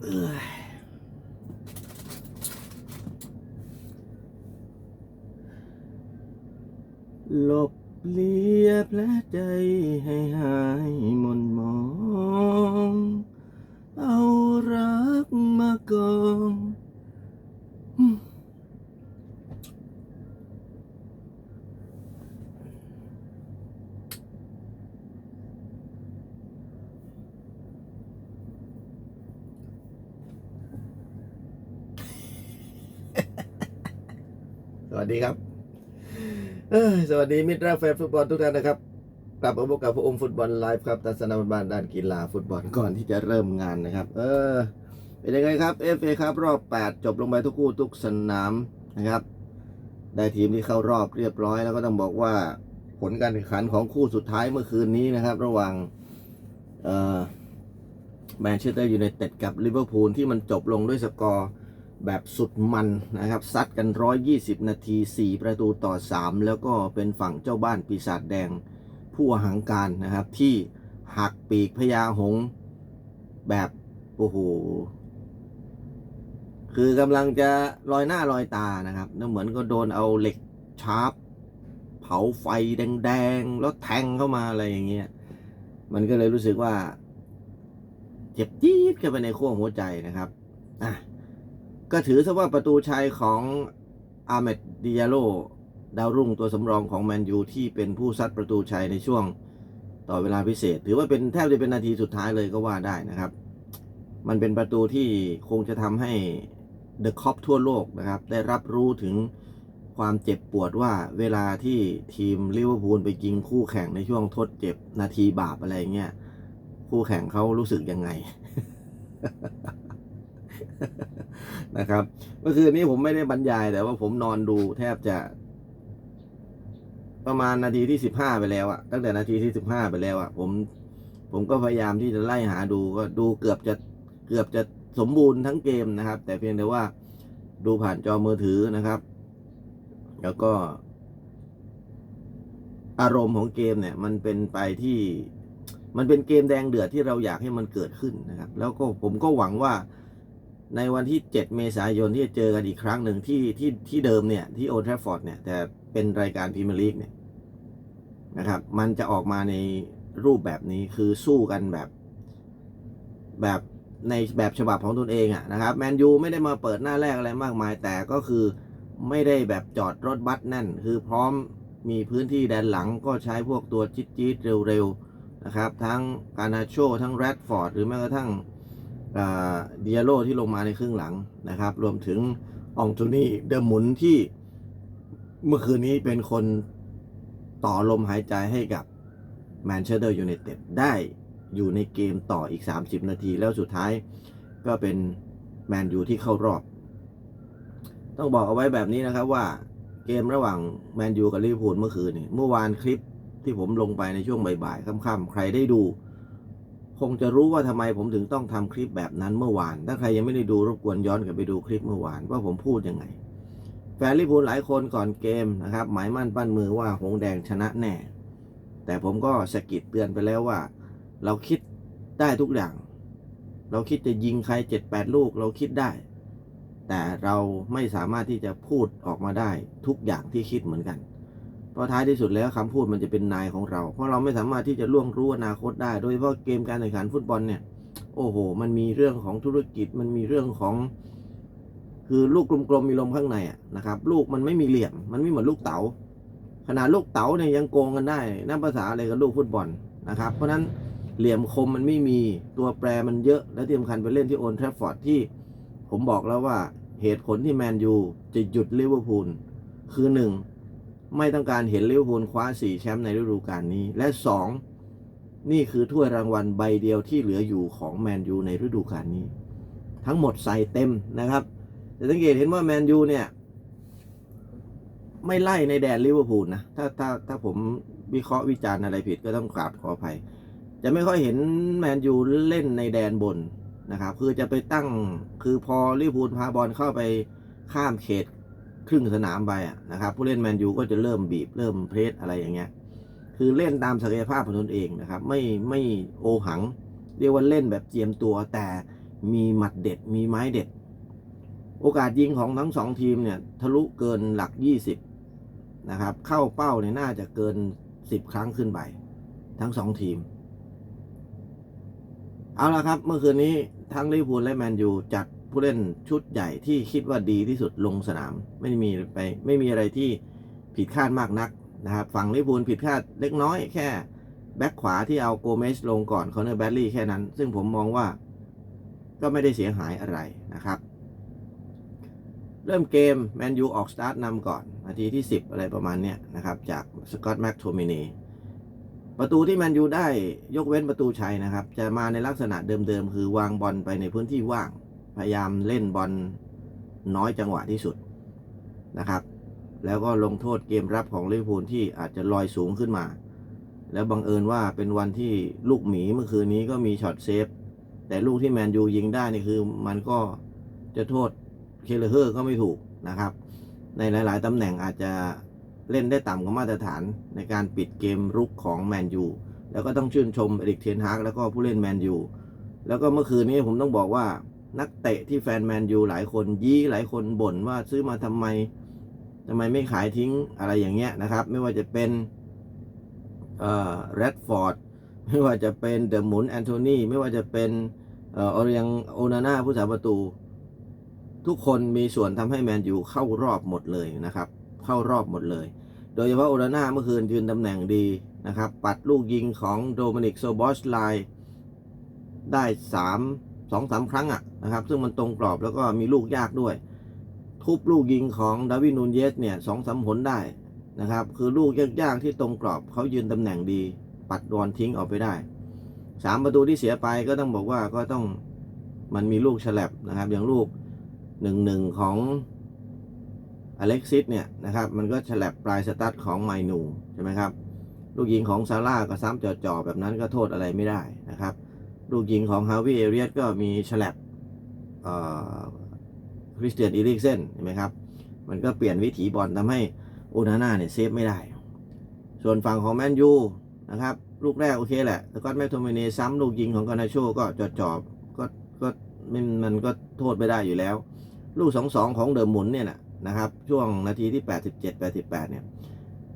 หลบเลียบและใจให้หายหมนมอง เอารักมากองอืมส วัสดีครับเอ้ยสวัสดีมิตรรักแฟนฟุตบอลทุกท่านนะครับ กลับมาพบกับพระองค์ฟุตบอลไลฟ์ครับทัศนบานด้านกีฬาฟุตบอลก่อนที่จะเริ่มงานนะครับ เออ เป็นยังไงครับ FA ครับรอบ 8 จบลงไปทุกคู่ทุกสนามนะครับ ได้ทีมที่เข้ารอบเรียบร้อยแล้วก็ต้องบอกว่าผลการแข่งขันของคู่สุดท้ายเมื่อคืนนี้นะครับ ระหว่างเอ่อแมนเชสเตอร์ยูไนเต็ดกับลิเวอร์พูลที่มันจบลงด้วยสกอร์ แบบสุดมันนะครับซัดกัน 120 นาที 4 ประตูต่อ 3 แล้วก็เป็นฝั่งเจ้าบ้านปีศาจแดงผู้หังการนะครับ ที่หักปีกพญาหงแบบ โอ้โห คือกำลังจะลอยหน้าลอยตานะครับแล้วเหมือนก็โดนเอาเหล็กชาร์ปเผาไฟแดงๆ แล้วแทงเข้ามาอะไรอย่างเงี้ยมันก็เลยรู้สึกว่า เจ็บจี๊ดเข้าไปในขั้วหัวใจนะครับอะ ก็ถือซะว่าประตูชัยของอาเมดดิยาโลดาวรุ่งตัวสำรองของแมนยูที่เป็นผู้ซัดประตูชัยในช่วงต่อเวลาพิเศษ ถือว่าเป็นแทบจะเป็นนาทีสุดท้ายเลยก็ว่าได้นะครับ มันเป็นประตูที่คงจะทำให้เดอะคอปทั่วโลกนะครับ ได้รับรู้ถึงความเจ็บปวดว่าเวลาที่ทีมลิเวอร์พูลไปยิงคู่แข่งในช่วงทดเจ็บนาทีบาปอะไรเงี้ยคู่แข่งเขารู้สึกยังไง นะครับ เมื่อคืนนี้ผมไม่ได้บรรยายแต่ว่าผมนอนดูแทบจะ ประมาณนาทีที่สิบห้าไปแล้วอะตั้งแต่นาทีที่สิบห้าไปแล้วอะผมผมก็พยายามที่จะไล่หาดูก็ดูเกือบจะเกือบจะสมบูรณ์ทั้งเกมนะครับ แต่เพียงแต่ว่าดูผ่านจอมือถือนะครับ แล้วก็ อารมณ์ของเกมเนี่ย มันเป็นไปที่มันเป็นเกมแดงเดือดที่เราอยากให้มันเกิดขึ้นนะครับ แล้วก็ผมก็หวังว่า ในวันที่ 7 เมษายนที่จะเจอกันอีกครั้งหนึ่งที่ที่ที่เดิมเนี่ยที่โอทรฟอร์ดเนี่ยแต่เป็นรายการพรีเมียร์ลีกเนี่ยนะครับมันจะออกมาในรูปแบบนี้คือสู้กันแบบแบบในแบบฉบับของตนเองอะนะครับแมนยูไม่ได้มาเปิดหน้าแรกอะไรมากมาย แต่ก็คือไม่ได้แบบจอดรถบัสแน่น คือพร้อมมีพื้นที่แดนหลังก็ใช้พวกตัวจิ๊ดจี๊ดเร็วๆนะครับ ทั้งกานาโชทั้งแรดฟอร์ดหรือแม้กระทั่ง เดียโลที่ลงมาในครึ่งหลังนะครับ รวมถึงอองโทนี่เดอะหมุนที่เมื่อคืนนี้เป็นคนต่อลมหายใจให้กับแมนเชสเตอร์ยูไนเต็ดได้อยู่ในเกมต่ออีก 30 นาที แล้วสุดท้ายก็เป็นแมนยูที่เข้ารอบ ต้องบอกเอาไว้แบบนี้นะครับว่าเกมระหว่างแมนยูกับลิเวอร์พูลเมื่อคืนนี่เมื่อวานคลิปที่ผมลงไปในช่วงบ่ายๆค่ำๆใครได้ดู คงจะรู้ว่าทำไมผมถึงต้องทำคลิปแบบนั้นเมื่อวาน ถ้าใครยังไม่ได้ดูรบกวนย้อนกลับไปดูคลิปเมื่อวาน ว่าผมพูดยังไง แฟนลิพูลหลายคนก่อนเกมนะครับ หมายมั่นปั้นมือว่าหงแดงชนะแน่ แต่ผมก็สะกิดเตือนไปแล้วว่า เราคิดได้ทุกอย่าง เราคิดจะยิงใครเจ็ดแปดลูกเราคิดได้ แต่เราไม่สามารถที่จะพูดออกมาได้ทุกอย่างที่คิดเหมือนกัน ราะท้ายที่สุดแล้วคำพูดมันจะเป็นนายของเรา เพราะเราไม่สามารถที่จะล่วงรู้อนาคตได้ โดยเฉพาะเกมการแข่งขันฟุตบอลเนี่ย โอ้โห มันมีเรื่องของธุรกิจ มันมีเรื่องของ คือลูกกลมๆมีลมข้างในอะนะครับ ลูกมันไม่มีเหลี่ยม มันไม่เหมือนลูกเต๋า ขนาดลูกเต๋าเนี่ยยังโกงกันได้นั่นภาษาอะไรกับลูกฟุตบอลนะครับ เพราะฉะนั้นเหลี่ยมคมมันไม่มี ตัวแปรมันเยอะ และที่สำคัญไปเล่นที่โอนแทรฟฟอร์ดที่ ผมบอกแล้วว่าเหตุผลที่แมนยูจะหยุดลิเวอร์พูลคือหนึ่ง ไม่ต้องการเห็นลิเวอร์พูลคว้าสี่แชมป์ในฤดูกาลนี้ และสองนี่คือถ้วยรางวัลใบเดียวที่เหลืออยู่ของแมนยูในฤดูกาลนี้ ทั้งหมดใส่เต็มนะครับแต่สังเกตเห็นว่าแมนยูเนี่ย ไม่ไล่ในแดนลิเวอร์พูลนะ ถ้าถ้าถ้าผมวิเคราะห์วิจารณ์อะไรผิดก็ต้องกราบขออภัย จะไม่ค่อยเห็นแมนยูเล่นในแดนบนนะครับ คือจะไปตั้งคือพอลิเวอร์พูลพาบอลเข้าไปข้ามเขต ครึ่งสนามไปนะครับผู้เล่นแมนยูก็จะเริ่มบีบเริ่มเพรสอะไรอย่างเงี้ยคือเล่นตามศักยภาพของตนเองนะครับ ไม่ไม่โอหัง เรียกว่าเล่นแบบเจียมตัวแต่มีหมัดเด็ดมีไม้เด็ด โอกาสยิงของทั้งสองทีมเนี่ยทะลุเกินหลัก 20 นะครับ เข้าเป้าเนี่ยน่าจะเกิน 10 ครั้งขึ้นไป ทั้งสองทีม เอาละครับ เมื่อคืนนี้ทั้งลิเวอร์พูลและแมนยูจัด ผู้เล่นชุดใหญ่ที่คิดว่าดีที่สุดลงสนาม ไม่มีไปไม่มีอะไรที่ผิดคาดมากนักนะครับฝั่งลิเวอร์พูลผิดคาดเล็กน้อยแค่แบ็คขวาที่เอาโกเมสลงก่อนคอนเนอร์แบดลี่แค่นั้น ซึ่งผมมองว่าก็ไม่ได้เสียหายอะไรนะครับ เริ่มเกมแมนยูออกสตาร์ทนำก่อน นาทีที่ 10 อะไรประมาณเนี้ยนะครับ จากสกอตต์แม็กโทมินีประตูที่แมนยูได้ยกเว้นประตูชัยนะครับ จะมาในลักษณะเดิมๆ คือวางบอลไปในพื้นที่ว่าง พยายามเล่นบอลน้อยจังหวะที่สุดนะครับ แล้วก็ลงโทษเกมรับของลิเวอร์พูลที่อาจจะลอยสูงขึ้นมา แล้วบังเอิญว่าเป็นวันที่ลูกหมีเมื่อคืนนี้ก็มีช็อตเซฟ แต่ลูกที่แมนยูยิงได้นี่คือมันก็จะโทษเคเลเฮอร์ก็ไม่ถูกนะครับ ในหลาย ๆ ตำแหน่งอาจจะเล่นได้ต่ำกว่ามาตรฐานในการปิดเกมรุกของแมนยูแล้วก็ต้องชื่นชมเอริกเทนฮากแล้วก็ผู้เล่นแมนยูแล้วก็เมื่อคืนนี้ผมต้องบอกว่า นักเตะที่แฟนแมนยูหลายคนยี้หลายคนบ่นว่าซื้อมาทำไมทำไมไม่ขายทิ้งอะไรอย่างเงี้ยนะครับ ไม่ว่าจะเป็นเอ่อแรดฟอร์ดไม่ว่าจะเป็นเดอะหมุนแอนโทนีไม่ว่าจะเป็นเอ่อออเรียงโอนาน่าผู้สาประตู ทุกคนมีส่วนทำให้แมนยูเข้ารอบหมดเลยนะครับ เข้ารอบหมดเลย โดยเฉพาะโอนาน่าเมื่อคืนยืนตำแหน่งดีนะครับ ปัดลูกยิงของโดมินิกโซบอสไลได้สาม สองสามครั้งอะนะครับ ซึ่งมันตรงกรอบแล้วก็มีลูกยากด้วย ทุบลูกยิงของดาวินนูนเยสเนี่ยสองสามผลได้นะครับ คือลูกยากๆที่ตรงกรอบเขายืนตำแหน่งดี ปัดบอลทิ้งออกไปได้สามประตูที่เสียไปก็ต้องบอกว่าก็ต้องมันมีลูกฉลับนะครับ อย่างลูกหนึ่งหนึ่งของอเล็กซิสเนี่ยนะครับ มันก็ฉลับปลายสตั๊ดของไมนูใช่ไหมครับ ลูกยิงของซาร่าก็ซ้ำจ่อๆแบบนั้นก็โทษอะไรไม่ได้นะครับ ลูกยิงของฮาวิเอเรียสก็มีฉลับคริสเตียนอีริกเซนเห็นไหมครับ มันก็เปลี่ยนวิถีบอลทำให้โอนาน่าเนี่ยเซฟไม่ได้ ส่วนฝั่งของแมนยูนะครับ ลูกแรกโอเคแหละแล้วก็แมคโทมินีซ้ำลูกยิงของกานาโชก็จอดจอบก็ก็มันมันก็โทษไม่ได้อยู่แล้ว ลูกสองสองของเดิมหมุนเนี่ยนะนะครับ ช่วงนาทีที่ 87 88 เนี่ย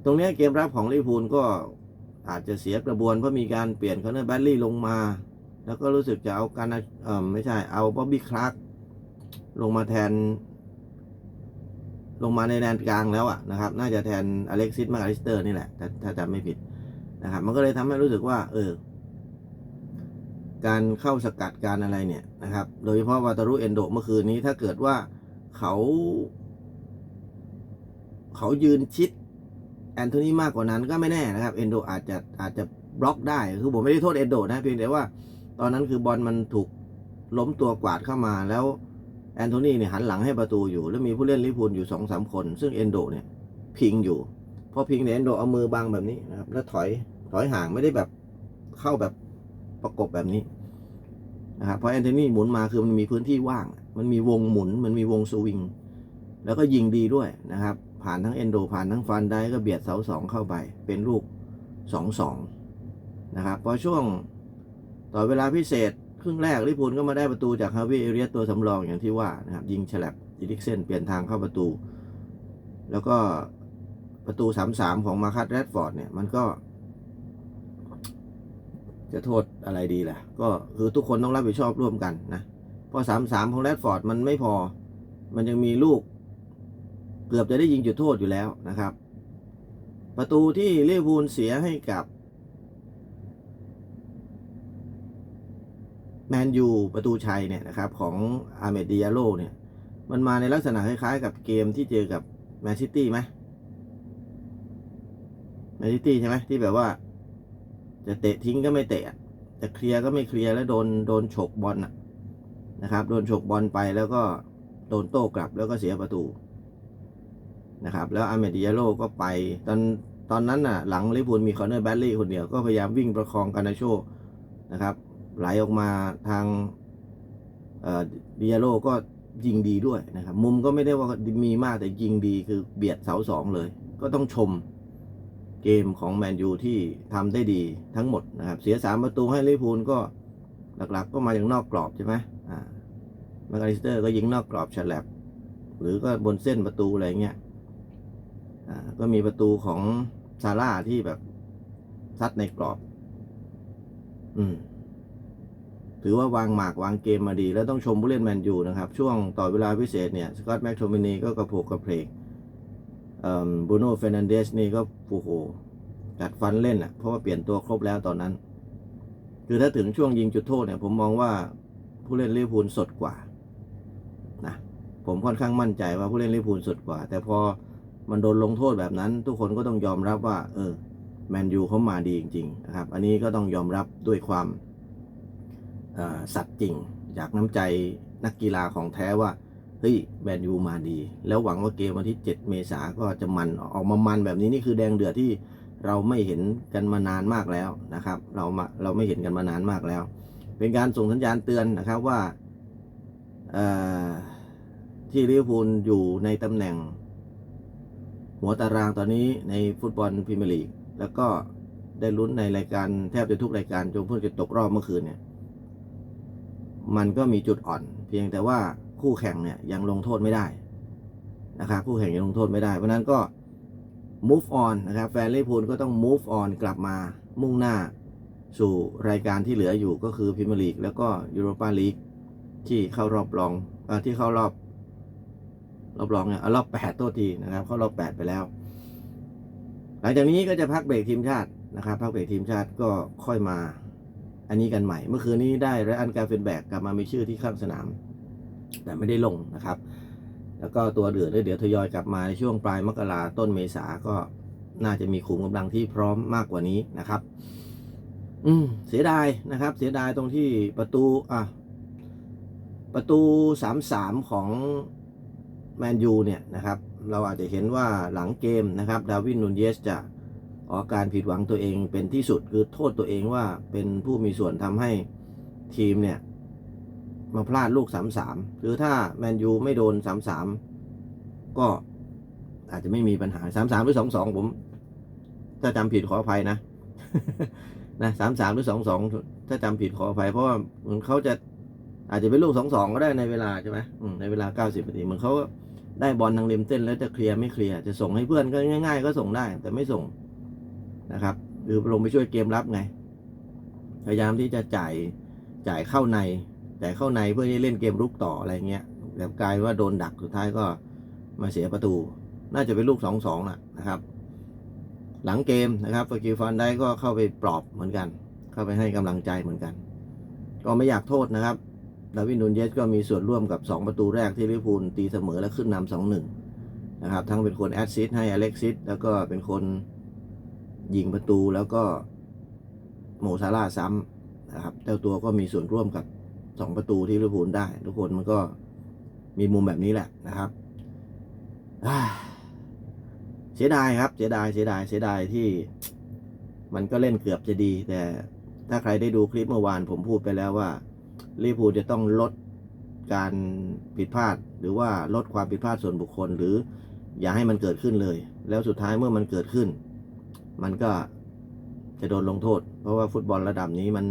ตรงเนี้ยเกมรับของลิเวอร์พูลก็อาจจะเสียกระบวนเพราะมีการเปลี่ยนคอนเนอร์แบดลี่ลงมา แล้วก็รู้สึกจะเอาการเอ่อไม่ใช่ เอาบ๊อบบี้คลาร์กลงมาแทน ลงมาในแดนกลางแล้วอะนะครับ น่าจะแทนอเล็กซิสมาอลิสเตอร์นี่แหละถ้าถ้าจำไม่ผิดนะครับ มันก็เลยทำให้รู้สึกว่า เออ การเข้าสกัดการอะไรเนี่ยนะครับ โดยเฉพาะวาตารุเอนโดเมื่อคืนนี้ถ้าเกิดว่าเขา เขายืนชิดแอนโทนีมากกว่านั้นก็ไม่แน่นะครับ เอนโดอาจจะอาจจะบล็อกได้ คือผมไม่ได้โทษเอนโดนะเพียงแต่ว่า ตอนนั้นคือบอลมันถูกล้มตัวกวาดเข้ามาแล้วแอนโทนีเนี่ยหันหลังให้ประตูอยู่ แล้วมีผู้เล่นลิพูลอยู่สองสามคน ซึ่งเอนโดเนี่ยพิงอยู่ พอพิงเนี่ยเอนโดเอามือบังแบบนี้นะครับ แล้วถอยถอยห่างไม่ได้แบบเข้าแบบประกบแบบนี้นะครับพราะแอนโทนีหมุนมาคือมันมีพื้นที่ว่าง มันมีวงหมุน มันมีวงสวิง แล้วก็ยิงดีด้วยนะครับ ผ่านทั้งเอนโดผ่านทั้งฟันได้ก็เบียดเสาสองเข้าไป เป็นลูกสองสองนะครับพอช่วง ต่อเวลาพิเศษครึ่งแรกลิพูลก็มาได้ประตูจากฮาวิเอเรียสตัวสำรองอย่างที่ว่านะครับยิงฉลับดิลิกเซนเปลี่ยนทางเข้าประตู แล้วก็ประตูสามสามของมาคัตแรดฟอร์ดเนี่ยมันก็ จะโทษอะไรดีล่ะ ก็คือทุกคนต้องรับผิดชอบร่วมกันนะเพราะสามสามของแรดฟอร์ดมันไม่พอ มันยังมีลูก เกือบจะได้ยิงจุดโทษอยู่แล้วนะครับ ประตูที่ลิเวอร์พูลเสียให้กับ แมนยูประตูชัยเนี่ยนะครับของอาเมดดิยาโลเนี่ย มันมาในลักษณะคล้ายๆ กับเกมที่เจอกับแมนซิตี้ไหมแมนซิตี้ใช่ไหมที่แบบว่า จะเตะทิ้งก็ไม่เตะจะเคลียร์ก็ไม่เคลียร์แล้วโดนโดนฉกบอลนะครับ โดนฉกบอลไปแล้วก็โดนโต้กลับแล้วก็เสียประตูนะครับ แล้วอาเมดิยาโลก็ไป ตอนตอนนั้นน่ะ หลังลิเวอร์พูลมีคอนเนอร์แบดลี่คนเดียวก็พยายามวิ่งประคองกานาโชนะครับ ไหลออกมาทางเดิยาโลก็ยิงดีด้วยนะครับ มุมก็ไม่ได้ว่ามีมากแต่ยิงดีคือเบียดเสาสองเลย ก็ต้องชมเกมของแมนยูที่ทำได้ดีทั้งหมดนะครับ เสียสามประตูให้ลิพูลก็หลักๆ ก็มาจากนอกกรอบใช่ไหมอ่าแมคคาลิสเตอร์ก็ยิงนอกกรอบฉลับหรือก็บนเส้นประตูอะไรเงี้ยอ่าก็มีประตูของซาร่าที่แบบซัดในกรอบ อืม ถือว่าวางหมากวางเกมมาดี แล้วต้องชมผู้เล่นแมนยูนะครับ ช่วงต่อเวลาพิเศษเนี่ยสกอตต์แม็กโทมินีก็กระโผกกระเพกบูโน่เฟรนันเดสนี่ก็โอ้โหกัดฟันเล่นอะเพราะว่าเปลี่ยนตัวครบแล้วตอนนั้น คือถ้าถึงช่วงยิงจุดโทษเนี่ย ผมมองว่าผู้เล่นลิเวอร์พูลสดกว่านะผมค่อนข้างมั่นใจว่าผู้เล่นลิเวอร์พูลสดกว่า แต่พอมันโดนลงโทษแบบนั้น ทุกคนก็ต้องยอมรับว่า เออแมนยูเขามาดีจริงๆนะครับ อันนี้ก็ต้องยอมรับด้วยความ สัตย์จริง จากน้ำใจนักกีฬาของแท้ว่าเฮ้ยแมนยูมาดี แล้วหวังว่าเกมวันที่ 7 เมษาก็จะมันออกมามันแบบนี้นี่คือแดงเดือดที่เราไม่เห็นกันมานานมากแล้วนะครับ เรามาเราไม่เห็นกันมานานมากแล้ว เป็นการส่งสัญญาณเตือนนะครับว่าที่ลิเวอร์พูลอยู่ในตำแหน่ง หัวตารางตอนนี้ในฟุตบอลพรีเมียร์ลีกแล้วก็ได้ลุ้นในรายการแทบจะทุกรายการจนเพิ่งจะตกรอบเมื่อคืนเนี่ย มันก็มีจุดอ่อน เพียงแต่ว่าคู่แข่งเนี่ยยังลงโทษไม่ได้นะครับคู่แข่งยังลงโทษไม่ได้ เพราะนั้นก็ move on นะครับแฟนลิเวอร์พูลก็ต้อง move on กลับมามุ่งหน้าสู่รายการที่เหลืออยู่ก็คือพรีเมียร์ลีกแล้วก็ยูโรปาลีกที่เข้ารอบรองอที่เข้ารอบ รอบรองเนี่ยรอบแปดตัวทีนะครับ เข้ารอบแปดไปแล้ว หลังจากนี้ก็จะพักเบรกทีมชาตินะครับ พักเบรกทีมชาติก็ค่อยมา อันนี้กันใหม่ เมื่อคืนนี้ได้ไรอันการเฟนแบกกลับมามีชื่อที่ข้างสนาม แต่ไม่ได้ลงนะครับ แล้วก็ตัวเดือดเดี๋ยวทยอยกลับมาในช่วงปลายมกราต้นเมษาก็น่าจะมีขุมกำลังที่พร้อมมากกว่านี้นะครับ อืม เสียดายนะครับ เสียดายตรงที่ประตู อะ ประตูสามสามของแมนยูเนี่ยนะครับ เราอาจจะเห็นว่าหลังเกมนะครับ ดาวินนูนเยสจะ ออการผิดหวังตัวเองเป็นที่สุดคือโทษตัวเองว่าเป็นผู้มีส่วนทำให้ทีมเนี่ย มาพลาดลูกสามสามคือถ้าแมนยูไม่โดนสามสามก็อาจจะไม่มีปัญหาสามสามหรือสองสองผมถ้าจำผิดขออภัยนะนะสามสามหรือสองสองถ้าจำผิดขออภัยเพราะว่าเหมือนเขาจะอาจจะเป็นลูกสองสองก็ได้ในเวลาใช่ไหมอืมในเวลาเก้าสิบนาทีเหมือนเขาได้บอลทางริมเส้นแล้วจะเคลียร์ไม่เคลียร์จะส่งให้เพื่อนก็ง่าย ๆ ก็ส่งได้ แต่ไม่ส่ง นะครับหรือลงไปช่วยเกมรับไง พยายามที่จะจ่ายจ่ายเข้าในจ่ายเข้าในเพื่อที่เล่นเกมรุกต่ออะไรเงี้ยแต่กลายว่าโดนดักสุดท้ายก็มาเสียประตู น่าจะเป็นลูกสองสองนะครับ หลังเกมนะครับฟกิลฟันได้ก็เข้าไปปลอบเหมือนกัน เข้าไปให้กำลังใจเหมือนกัน ก็ไม่อยากโทษนะครับดาวินนูนเยสก็มีส่วนร่วมกับ 2 ประตูแรกที่ลิเวอร์พูลตีเสมอและขึ้นนำสองหนึ่งนะครับ ทั้งเป็นคนแอดซิสให้อเล็กซิสแล้วก็เป็นคน ยิงประตูแล้วก็โมซาร่าซ้ำนะครับเจ้าตัวก็มีส่วนร่วมกับ2ประตูที่ลิเวอร์พูลได้ ทุกคนมันก็มีมุมแบบนี้แหละนะครับเสียดายครับ เสียดายเสียดายเสียดายที่มันก็เล่นเกือบจะดี แต่ถ้าใครได้ดูคลิปเมื่อวานผมพูดไปแล้วว่าลิเวอร์พูลจะต้องลดการผิดพลาด หรือว่าลดความผิดพลาดส่วนบุคคล หรืออย่าให้มันเกิดขึ้นเลย แล้วสุดท้ายเมื่อมันเกิดขึ้น มันก็จะโดนลงโทษ เพราะว่าฟุตบอลระดับนี้มัน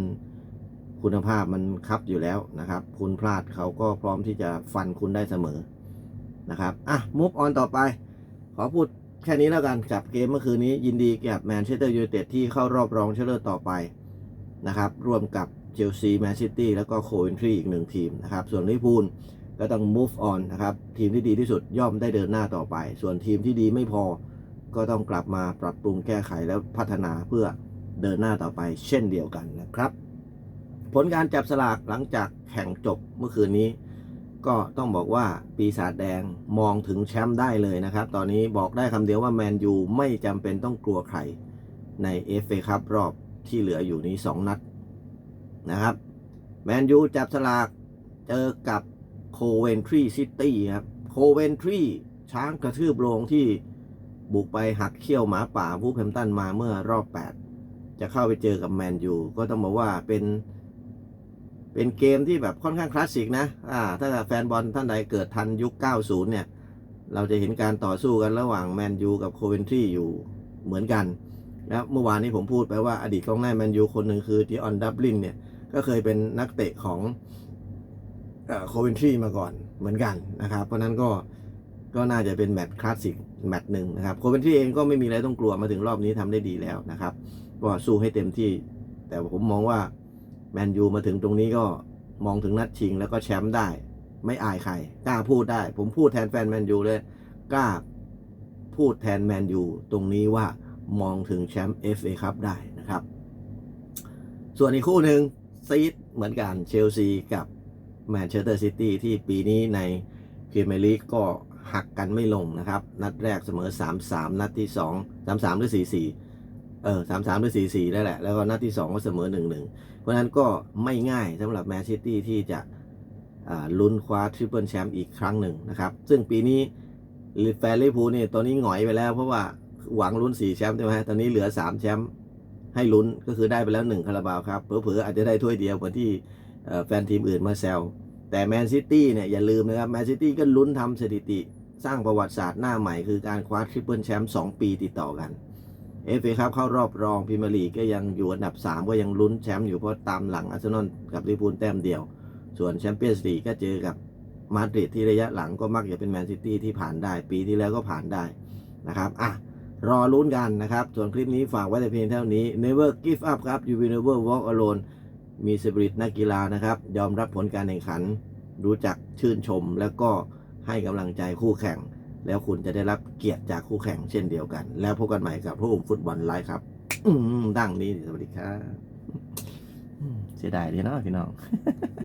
คุณภาพมันคับอยู่แล้วนะครับ คุณพลาดเขาก็พร้อมที่จะฟันคุณได้เสมอนะครับอะมุฟออนต่อไป ขอพูดแค่นี้แล้วกันกับเกมเมื่อคืนนี้ยินดีกับแมนเชสเตอร์ยูไนเต็ดที่เข้ารอบรองชนะเลิศต่อไปนะครับ ร่วมกับเชลซีแมนซิตี้แล้วก็โคเวนทรีอีกหนึ่งทีมนะครับ ส่วนลิเวอร์พูลก็ต้อง move on นะครับ ทีมที่ดีที่สุดย่อมได้เดินหน้าต่อไป ส่วนทีมที่ดีไม่พอ ก็ต้องกลับมาปรับปรุงแก้ไขแล้วพัฒนาเพื่อเดินหน้าต่อไปเช่นเดียวกันนะครับ ผลการจับสลากหลังจากแข่งจบเมื่อคืนนี้ ก็ต้องบอกว่าปีศาจแดงมองถึงแชมป์ได้เลยนะครับ ตอนนี้บอกได้คำเดียวว่าแมนยูไม่จำเป็นต้องกลัวใครใน FA ครับรอบที่เหลืออยู่นี้ 2 นัดนะครับแมนยูจับสลากเจอกับโคเวนทรีซิตี้ครับโคเวนทรีช้างกระทืบโรงที่ บุกไปหักเขี้ยวหมาป่าวูแฮมป์ตันมาเมื่อรอบ 8 จะเข้าไปเจอกับแมนยูก็ต้องบอกว่าเป็นเป็นเกมที่แบบค่อนข้างคลาสสิกนะ อ่า ถ้าแฟนบอลท่านใดเกิดทันยุค 90 เนี่ย เราจะเห็นการต่อสู้กันระหว่างแมนยูกับโคเวนทรีอยู่เหมือนกันแล้วเมื่อวานนี้ผมพูดไปว่าอดีตกองหน้าแมนยูคนหนึ่งคือจีออนดับลินเนี่ย ก็เคยเป็นนักเตะของโคเวนทรีมาก่อนเหมือนกันนะครับ เพราะนั้นก็ก็น่าจะเป็นแมตช์คลาสสิก แมตช์หนึ่งนะครับโคเวนทรีเองก็ไม่มีอะไรต้องกลัวมาถึงรอบนี้ทำได้ดีแล้วนะครับก็สู้ให้เต็มที่ แต่ผมมองว่าแมนยูมาถึงตรงนี้ก็มองถึงนัดชิงแล้วก็แชมป์ได้ ไม่อายใครกล้าพูดได้ ผมพูดแทนแฟนแมนยูเลยกล้าพูดแทนแมนยูตรงนี้ว่ามองถึงแชมป์ FA ครับได้นะครับ ส่วนอีกคู่หนึ่งซีดเหมือนกันเชลซีกับแมนเชสเตอร์ซิตี้ที่ปีนี้ในพรีเมียร์ลีกก็ หักกันไม่ลงนะครับ นัดแรกเสมอ 3-3 นัดที่ 2 3-3 หรือ 4-4 เออ 3-3 หรือ 4-4 ได้แหละ แล้วก็นัดที่ 2 ก็เสมอ 1-1 เพราะนั้นก็ไม่ง่ายสำหรับแมนซิตี้ที่จะลุ้นคว้าทริปเปิลแชมป์อีกครั้งหนึ่งนะครับ ซึ่งปีนี้แฟนลิเวอร์พูลเนี่ยตอนนี้หงอยไปแล้วเพราะว่าหวังลุ้น 4 แชมป์ใช่ไหมตอนนี้เหลือ 3 แชมป์ให้ลุ้นก็คือได้ไปแล้ว 1 คาราบาวครับเผลอๆอาจจะได้ถ้วยเดียวเหมือนที่แฟนทีมอื่นมาแซว แต่แมนซิตี้เนี่ยอย่าลืมนะครับแมนซิตี้ก็ลุ้นทำสถิติสร้างประวัติศาสตร์หน้าใหม่ คือการคว้าทริปเปิลแชมป์2ปีติดต่อกันเอฟเอครับเข้ารอบรองพรีเมียร์ลีกก็ยังอยู่อันดับ 3 ก็ยังลุ้นแชมป์อยู่เพราะตามหลังอาร์เซนอลกับลิเวอร์พูลแต้มเดียว ส่วนแชมเปี้ยนส์ลีกก็เจอกับมาดริดที่ระยะหลังก็มักจะเป็นแมนซิตี้ที่ผ่านได้ ปีที่แล้วก็ผ่านได้นะครับอะรอลุ้นกันนะครับ ส่วนคลิปนี้ฝากไว้แต่เพียงเท่านี้ never give up ครับ you will never walk alone มีสปิริตนักกีฬานะครับ ยอมรับผลการแข่งขัน รู้จักชื่นชม แล้วก็ให้กำลังใจคู่แข่ง แล้วคุณจะได้รับเกียรติจากคู่แข่งเช่นเดียวกัน แล้วพบกันใหม่กับผู้องค์ฟุตบอลไลฟ์ครับดังนี้สวัสดีครับเสียดายดีเนาะพี่น้อง